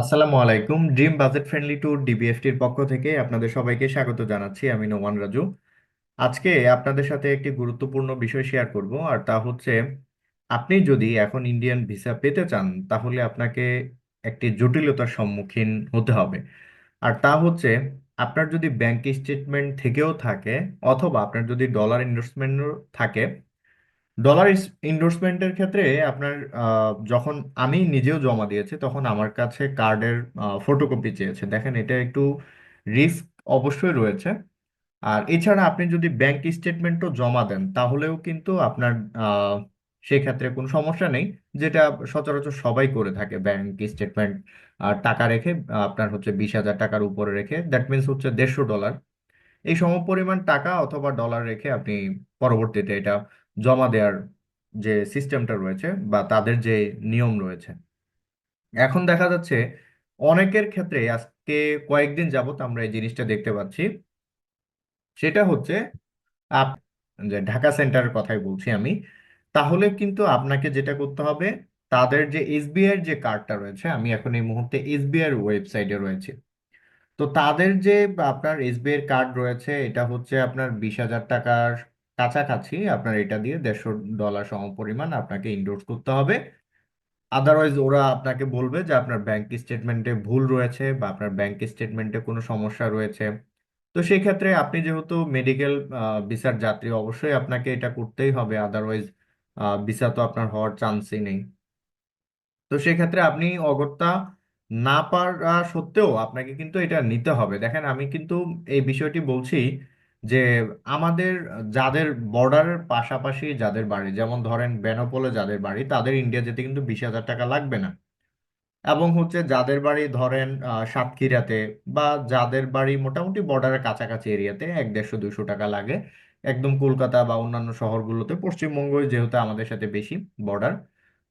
আসসালামু আলাইকুম। Dream budget friendly tour ডিবিএফটির পক্ষ থেকে আপনাদের সবাইকে স্বাগত জানাচ্ছি। আমি নোমান রাজু। আজকে আপনাদের সাথে একটি গুরুত্বপূর্ণ বিষয় শেয়ার করব, আর তা হচ্ছে, আপনি যদি এখন ইন্ডিয়ান ভিসা পেতে চান, তাহলে আপনাকে একটি জটিলতার সম্মুখীন হতে হবে। আর তা হচ্ছে, আপনার যদি ব্যাংক স্টেটমেন্ট থেকেও থাকে, অথবা আপনার যদি ডলার ইনভেস্টমেন্টও থাকে ডলার ইনভেস্টমেন্টের ক্ষেত্রে আপনার যখন আমি নিজেও জমা দিয়েছি, তখন আমার কাছে কার্ডের ফটোকপি চেয়েছে। দেখেন, এটা একটু রিস্ক অবশ্যই রয়েছে। আর এছাড়া আপনি যদি ব্যাংক স্টেটমেন্টও জমা দেন, তাহলেও কিন্তু আপনার সেক্ষেত্রে কোনো সমস্যা নেই। যেটা সচরাচর সবাই করে থাকে ব্যাংক স্টেটমেন্ট আর টাকা রেখে, আপনার হচ্ছে বিশ হাজার টাকার উপরে রেখে দ্যাট মিন্স হচ্ছে দেড়শো ডলার এই সমপরিমাণ টাকা অথবা ডলার রেখে আপনি পরবর্তীতে এটা জমা দেওয়ার যে সিস্টেমটা রয়েছে বা তাদের যে নিয়ম রয়েছে। এখন দেখা যাচ্ছে অনেকের ক্ষেত্রে আজকে কয়েকদিন যাবত আমরা এই জিনিসটা দেখতে পাচ্ছি। সেটা হচ্ছে আপ যে ঢাকা সেন্টারের কথাই বলছি আমি। তাহলে কিন্তু আপনাকে যেটা করতে হবে, তাদের যে এসবিআই যে কার্ডটা রয়েছে, আমি এখন এই মুহূর্তে এসবিআই ওয়েবসাইটে রয়েছে। তো তাদের যে আপনার এসবিআই কার্ড রয়েছে, এটা হচ্ছে আপনার বিশ হাজার টাকার কাছাকাছি আপনার এটা দিয়ে দেড়শো ডলার সমপরিমাণ আপনাকে ইনডোর্স করতে হবে। আদারওয়াইজ ওরা আপনাকে বলবে যে আপনার ব্যাংক স্টেটমেন্টে ভুল রয়েছে বা আপনার ব্যাংক স্টেটমেন্টে কোনো সমস্যা রয়েছে। তো সেই ক্ষেত্রে আপনি যেহেতু মেডিকেল ভিসার যাত্রী, অবশ্যই আপনাকে এটা করতেই হবে। আদারওয়াইজ ভিসা তো আপনার হওয়ার চান্সই নেই। তো সেক্ষেত্রে আপনি অগত্যা না পারা সত্ত্বেও আপনাকে কিন্তু এটা নিতে হবে। দেখেন আমি কিন্তু এই বিষয়টি বলছি যে আমাদের, যাদের বর্ডারের পাশাপাশি যাদের বাড়ি, যেমন ধরেন বেনাপোলে যাদের বাড়ি, তাদের ইন্ডিয়া যেতে কিন্তু বিশ হাজার টাকা লাগবে না। এবং হচ্ছে যাদের বাড়ি ধরেন সাতক্ষীরাতে বা যাদের বাড়ি মোটামুটি বর্ডারের কাছাকাছি এরিয়াতে এক দেড়শো দুশো টাকা লাগে। একদম কলকাতা বা অন্যান্য শহরগুলোতে পশ্চিমবঙ্গ যেহেতু আমাদের সাথে বেশি বর্ডার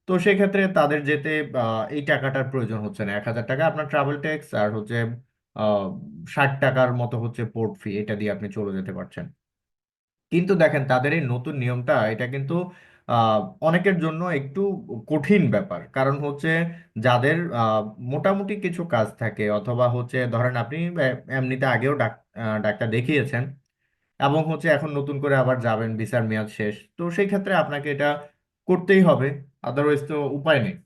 তো সেক্ষেত্রে তাদের যেতে এই টাকাটার প্রয়োজন হচ্ছে না। এক হাজার টাকা আপনার ট্রাভেল ট্যাক্স আর হচ্ছে ষাট টাকার মতো হচ্ছে পোর্ট ফি এটা দিয়ে আপনি চলে যেতে পারছেন। কিন্তু দেখেন, তাদের এই নতুন নিয়মটা, এটা কিন্তু অনেকের জন্য একটু কঠিন ব্যাপার। কারণ হচ্ছে যাদের মোটামুটি কিছু কাজ থাকে, অথবা হচ্ছে ধরেন আপনি এমনিতে আগেও ডাক- ডাক্তার দেখিয়েছেন, এবং হচ্ছে এখন নতুন করে আবার যাবেন, ভিসার মেয়াদ শেষ, তো সেই ক্ষেত্রে আপনাকে এটা করতেই হবে আদারওয়াইজ তো উপায় নেই।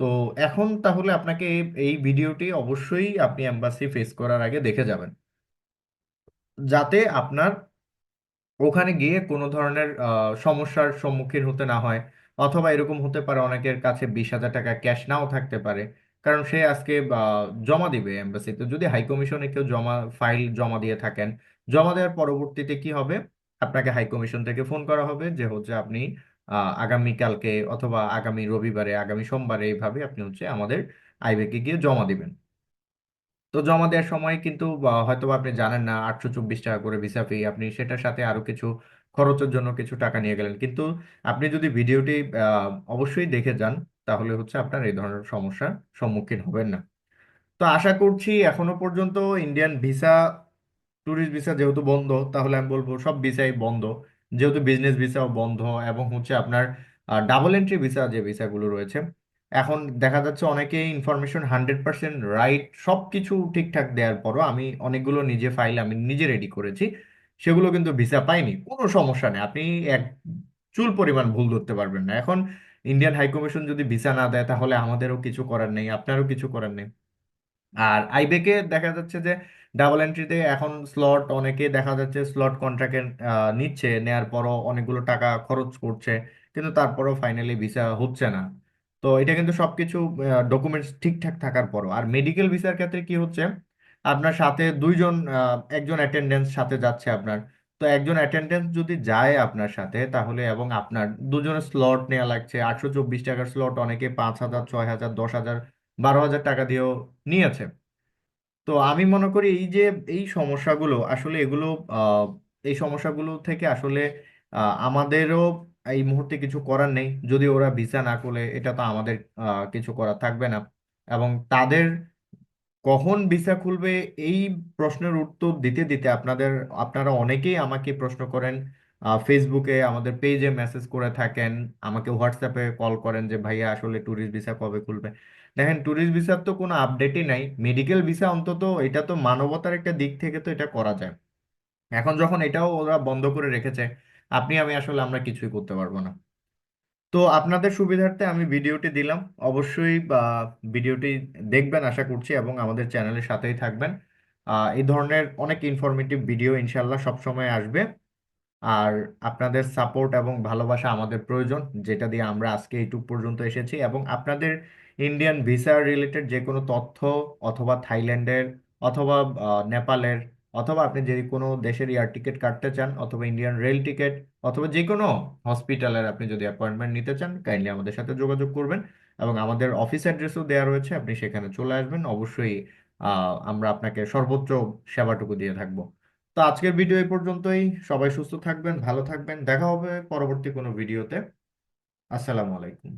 তো এখন তাহলে আপনাকে এই ভিডিওটি অবশ্যই আপনি অ্যাম্বাসি ফেস করার আগে দেখে যাবেন। যাতে আপনার ওখানে গিয়ে কোনো ধরনের সমস্যার সম্মুখীন হতে না হয়, অথবা এরকম হতে পারে অনেকের কাছে বিশ হাজার টাকা ক্যাশ নাও থাকতে পারে, কারণ সে আজকে জমা দিবে এম্বাসিতে যদি হাই কমিশনে কেউ জমা ফাইল জমা দিয়ে থাকেন, জমা দেওয়ার পরবর্তীতে কি হবে? আপনাকে হাই কমিশন থেকে ফোন করা হবে, যে হচ্ছে আপনি আগামীকালকে অথবা আগামী রবিবারে, আগামী সোমবারে এইভাবে আপনি হচ্ছে আমাদের আইবেকে গিয়ে জমা দিবেন। তো জমা দেওয়ার সময় কিন্তু হয়তো আপনি জানেন না, আটশো চব্বিশ টাকা করে ভিসা ফি আপনি সেটার সাথে আরও কিছু খরচের জন্য কিছু টাকা নিয়ে গেলেন। কিন্তু আপনি যদি ভিডিওটি অবশ্যই দেখে যান, তাহলে হচ্ছে আপনার এই ধরনের সমস্যার সম্মুখীন হবেন না। তো আশা করছি এখনও পর্যন্ত ইন্ডিয়ান ভিসা ট্যুরিস্ট ভিসা যেহেতু বন্ধ, তাহলে আমি বলব সব ভিসাই বন্ধ। যেহেতু বিজনেস ভিসাও বন্ধ এবং হচ্ছে আপনার ডাবল এন্ট্রি ভিসা যে ভিসাগুলো রয়েছে, এখন দেখা যাচ্ছে অনেকেই ইনফরমেশন হান্ড্রেড পার্সেন্ট রাইট সব কিছু ঠিকঠাক দেওয়ার পরও আমি অনেকগুলো নিজে ফাইল আমি নিজে রেডি করেছি, সেগুলো কিন্তু ভিসা পাইনি, কোনো সমস্যা নেই, আপনি এক চুল পরিমাণ ভুল ধরতে পারবেন না, এখন ইন্ডিয়ান হাই কমিশন যদি ভিসা না দেয় তাহলে আমাদেরও কিছু করার নেই, আপনারও কিছু করার নেই, আর আইবেকে দেখা যাচ্ছে যে ডাবল এন্ট্রিতে এখন স্লট অনেকে দেখা যাচ্ছে স্লট কন্ট্রাক্টে নিচ্ছে, নেয়ার পরও অনেকগুলো টাকা খরচ করছে, কিন্তু তারপরও ফাইনালি ভিসা হচ্ছে না। তো এটা কিন্তু সবকিছু ডকুমেন্টস ঠিকঠাক থাকার পরও। আর মেডিকেল ভিসার ক্ষেত্রে কি হচ্ছে? আপনার সাথে দুইজন একজন অ্যাটেন্ডেন্স সাথে যাচ্ছে আপনার। তো একজন অ্যাটেন্ডেন্স যদি যায় আপনার সাথে, তাহলে এবং আপনার দুজনের স্লট নেওয়া লাগছে, আটশো চব্বিশ টাকার স্লট অনেকে পাঁচ হাজার, ছয় হাজার, দশ হাজার, বারো হাজার টাকা দিয়েও নিয়েছে। তো আমি মনে করি এই যে এই সমস্যাগুলো আসলে এগুলো আহ, এই সমস্যাগুলো থেকে আসলে আহ, আমাদেরও এই মুহূর্তে কিছু করার নেই। যদি ওরা ভিসা না করলে এটা তো আমাদের আহ, কিছু করার থাকবে না। এবং তাদের কখন ভিসা খুলবে এই প্রশ্নের উত্তর দিতে দিতে আপনাদের আপনারা অনেকেই আমাকে প্রশ্ন করেন ফেসবুকে আমাদের পেজে মেসেজ করে থাকেন। আমাকে হোয়াটসঅ্যাপে কল করেন যে, ভাইয়া, আসলে ট্যুরিস্ট ভিসা কবে খুলবে? দেখেন ট্যুরিস্ট ভিসার তো কোনো আপডেটই নাই। মেডিকেল ভিসা অন্তত এটা তো মানবতার একটা দিক থেকে তো এটা করা যায়। এখন যখন এটাও ওরা বন্ধ করে রেখেছে, আপনি, আমি আসলে আমরা কিছুই করতে পারব না। তো আপনাদের সুবিধার্থে আমি ভিডিওটি দিলাম। অবশ্যই ভিডিওটি দেখবেন, আশা করছি, এবং আমাদের চ্যানেলের সাথেই থাকবেন। এই ধরনের অনেক ইনফরমেটিভ ভিডিও ইনশাল্লাহ সবসময় আসবে। আর আপনাদের সাপোর্ট এবং ভালোবাসা আমাদের প্রয়োজন, যেটা দিয়ে আমরা আজকে এইটুক পর্যন্ত এসেছি। এবং আপনাদের ইন্ডিয়ান ভিসা রিলেটেড যে কোনো তথ্য, অথবা থাইল্যান্ডের, অথবা নেপালের, অথবা আপনি যে কোনো দেশের এয়ার টিকিট কাটতে চান, অথবা ইন্ডিয়ান রেল টিকিট অথবা যে কোনো হসপিটালের আপনি যদি অ্যাপয়েন্টমেন্ট নিতে চান কাইন্ডলি আমাদের সাথে যোগাযোগ করবেন। এবং আমাদের অফিস অ্যাড্রেসও দেওয়া রয়েছে, আপনি সেখানে চলে আসবেন। অবশ্যই আমরা আপনাকে সর্বোচ্চ সেবাটুকু দিয়ে থাকব। তো আজকের ভিডিও এই পর্যন্তই। সবাই সুস্থ থাকবেন, ভালো থাকবেন। দেখা হবে পরবর্তী কোনো ভিডিওতে আসসালামু আলাইকুম।